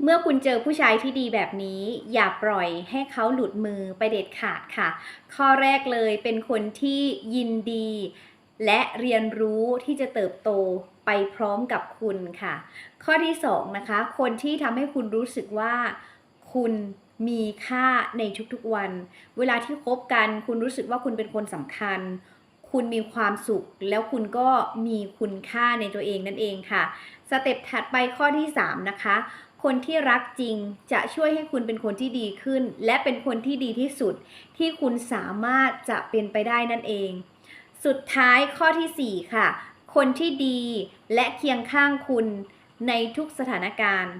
เมื่อคุณเจอผู้ชายที่ดีแบบนี้ อย่าปล่อยให้เขาหลุดมือไปเด็ดขาดค่ะ ข้อแรกเลยเป็นคนที่ยินดี และเรียนรู้ที่จะเติบโตไปพร้อมกับคุณค่ะ ข้อที่สองนะคะ คนที่ทำให้คุณรู้สึกว่าคุณมีค่าในทุกๆวัน เวลาที่คบกัน คุณรู้สึกว่าคุณเป็นคนสำคัญ คุณมีความสุข แล้วคุณก็มีคุณค่าในตัวเองนั่นเองค่ะ สเต็ปถัดไปข้อที่ 3 นะคะ คนที่รักจริงจะช่วยให้คุณเป็นคนที่ดีขึ้น และเป็นคนที่ดีที่สุด ที่คุณสามารถจะเป็นไปได้นั่นเอง สุดท้ายข้อทีสี่4 ค่ะ คนที่ดีและเคียงข้างคุณในทุกสถานการณ์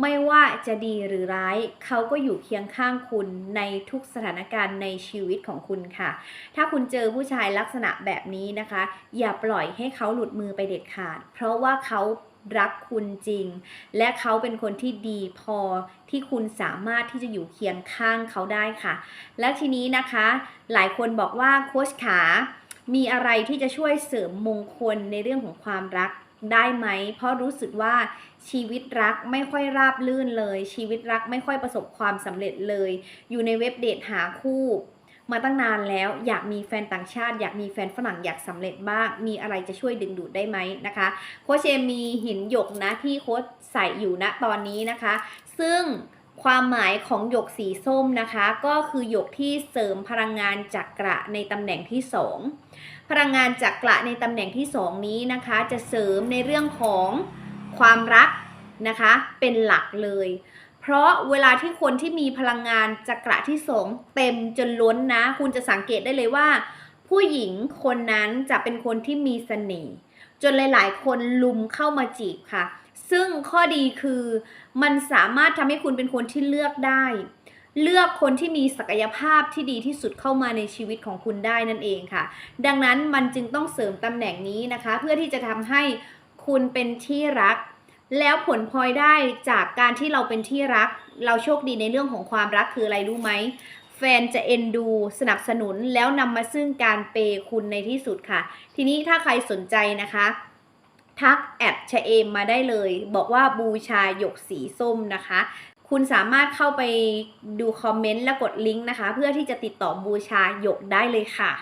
ไม่ว่าจะดีหรือร้าย เขาก็อยู่เคียงข้างคุณในทุกสถานการณ์ในชีวิตของคุณค่ะ ถ้าคุณเจอผู้ชายลักษณะแบบนี้นะคะ อย่าปล่อยให้เขาหลุดมือไปเด็ดขาด เพราะว่าเขารักคุณจริง และเขาเป็นคนที่ดีพอที่คุณสามารถที่จะอยู่เคียงข้างเขาได้ค่ะ และทีนี้นะคะ หลายคนบอกว่าโค้ชขา มีอะไรที่จะช่วยเสริมมงคลในเรื่องของความรัก ได้ไหม เพราะรู้สึกว่าชีวิตรักไม่ค่อยราบลื่นเลย ชีวิตรักไม่ค่อยประสบความสำเร็จเลย อยู่ในเว็บเดทหาคู่ มาตั้งนานแล้วอยากมีแฟนต่างชาติ อยากมีแฟนฝรั่งอยากสำเร็จบ้าง มีอะไรจะช่วยดึงดูดได้ไหมนะคะโคเชเอมมีหินหยกนะที่โค้ชใส่อยู่ณตอนนี้นะคะ ซึ่ง ความหมายของหยกสีส้มนะคะ ก็คือหยกที่เสริมพลังงานจักระในตำแหน่งที่ 2 พลังงานจักระในตำแหน่งที่ 2 นี้นะคะ จะเสริมในเรื่องของความรักนะคะ เป็นหลักเลย เพราะเวลาที่คนที่มีพลังงานจักระที่สองเต็มจนล้นนะ คุณจะสังเกตได้เลยว่า ผู้หญิงคนนั้นจะเป็นคนที่มีเสน่ห์จนหลาย ๆ คนลุมเข้ามาจีบค่ะ ซึ่งข้อดีคือมันสามารถทำให้คุณเป็นคนที่เลือกได้ เลือกคนที่มีศักยภาพที่ดีที่สุดเข้ามาในชีวิตของคุณได้นั่นเองค่ะ ดังนั้นมันจึงต้องเสริมตำแหน่งนี้นะคะ เพื่อที่จะทำให้คุณเป็นที่รัก แล้วผลพลอยได้จากการที่เราเป็นที่รัก เราโชคดีในเรื่องของความรักคืออะไรรู้ไหมแฟนจะเอ็นดูสนับสนุนแล้วนำมาซึ่งการเปย์คุณในที่สุดค่ะ ทีนี้ถ้าใครสนใจนะคะ ทักแอดชะเอมมาได้เลย บอกว่าบูชาหยกสีส้มนะคะ คุณสามารถเข้าไปดูคอมเมนต์และกดลิงก์นะคะ เพื่อที่จะติดต่อบูชาหยกได้เลยค่ะ